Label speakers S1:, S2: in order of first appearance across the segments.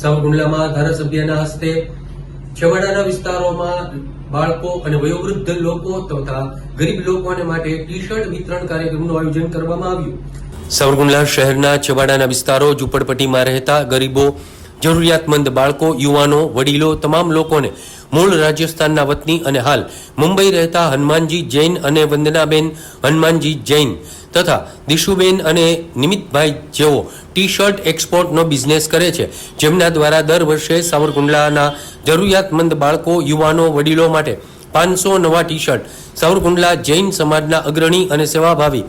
S1: સાવરકુંડલામાં ધારાસભ્યના હસ્તે છેવાડાના વિસ્તારોમાં બાળકો અને વયોવૃદ્ધ લોકો તથા ગરીબ લોકોને માટે ટી શર્ટ વિતરણ કાર્યક્રમનું આયોજન કરવામાં આવ્યું. સાવરકુંડલા શહેરના છેવાડાના વિસ્તારો ઝૂંપડપટ્ટીમાં રહેતા ગરીબો, જરૂરિયાતમંદ બાળકો, યુવાનો, વડીલો, તમામ લોકોને મૂળ રાજસ્થાનના વતની અને હાલ મુંબઈ રહેતા હનુમાનજી જૈન અને વંદનાબેન હનુમાનજી જૈન તથા દિશુબેન અને નિમિતભાઈ જેઓ ટી શર્ટ એક્સપોર્ટનો બિઝનેસ કરે છે, જેમના દ્વારા દર વર્ષે સાવરકુંડલાના જરૂરિયાતમંદ બાળકો, યુવાનો, વડીલો માટે પાંચસો નવા ટી શર્ટ સાવરકુંડલા જૈન સમાજના અગ્રણી અને સેવાભાવી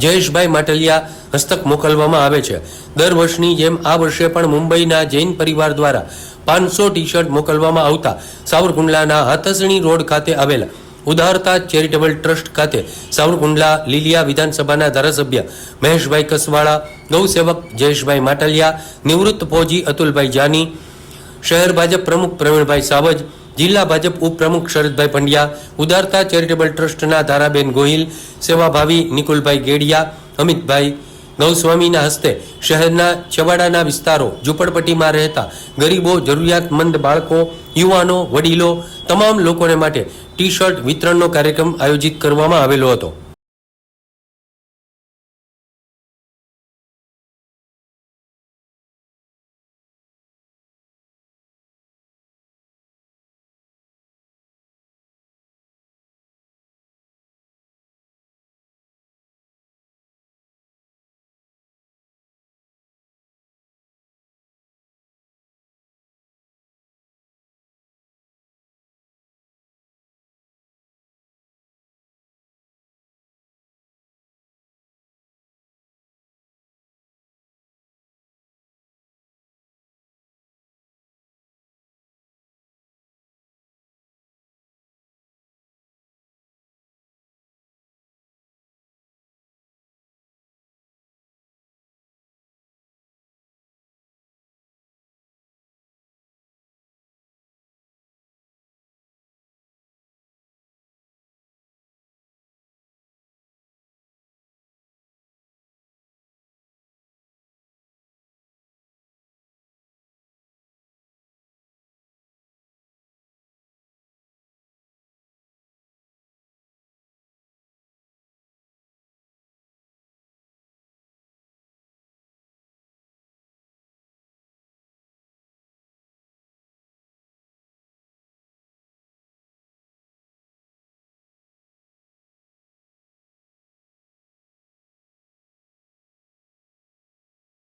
S1: જયેશભાઈ માટલિયા હસ્તક મોકલવામાં આવે છે. દર વર્ષની જેમ આ વર્ષે પણ મુંબઈના જૈન પરિવાર દ્વારા પાંચસો ટી શર્ટ મોકલવામાં આવતા સાવરકુંડલાના હાથસણી રોડ ખાતે આવેલા ઉદારતા ચેરિટેબલ ટ્રસ્ટ ખાતે સાવરકુંડલા લીલિયા વિધાનસભાના ધારાસભ્ય મહેશભાઈ કસવાળા ગૌસેવક જયેશભાઈ માટલિયા, નિવૃત્ત ફૌજી અતુલભાઈ જાની, શહેર ભાજપ પ્રમુખ પ્રવીણભાઈ સાવજ, જિલ્લા ભાજપ ઉપપ્રમુખ શરદભાઈ પંડ્યા ઉદારતા ચેરિટેબલ ટ્રસ્ટના ધારાબેન ગોહિલ, સેવાભાવી નિકુલભાઈ ગેડિયા, અમિતભાઈ ગૌસ્વામીના હસ્તે શહેરના છવાડાના વિસ્તારો ઝૂંપડપટ્ટીમાં રહેતા ગરીબો, જરૂરિયાતમંદ બાળકો, યુવાનો, વડીલો, તમામ લોકોને માટે ટી શર્ટ વિતરણનો કાર્યક્રમ આયોજિત કરવામાં આવેલો હતો.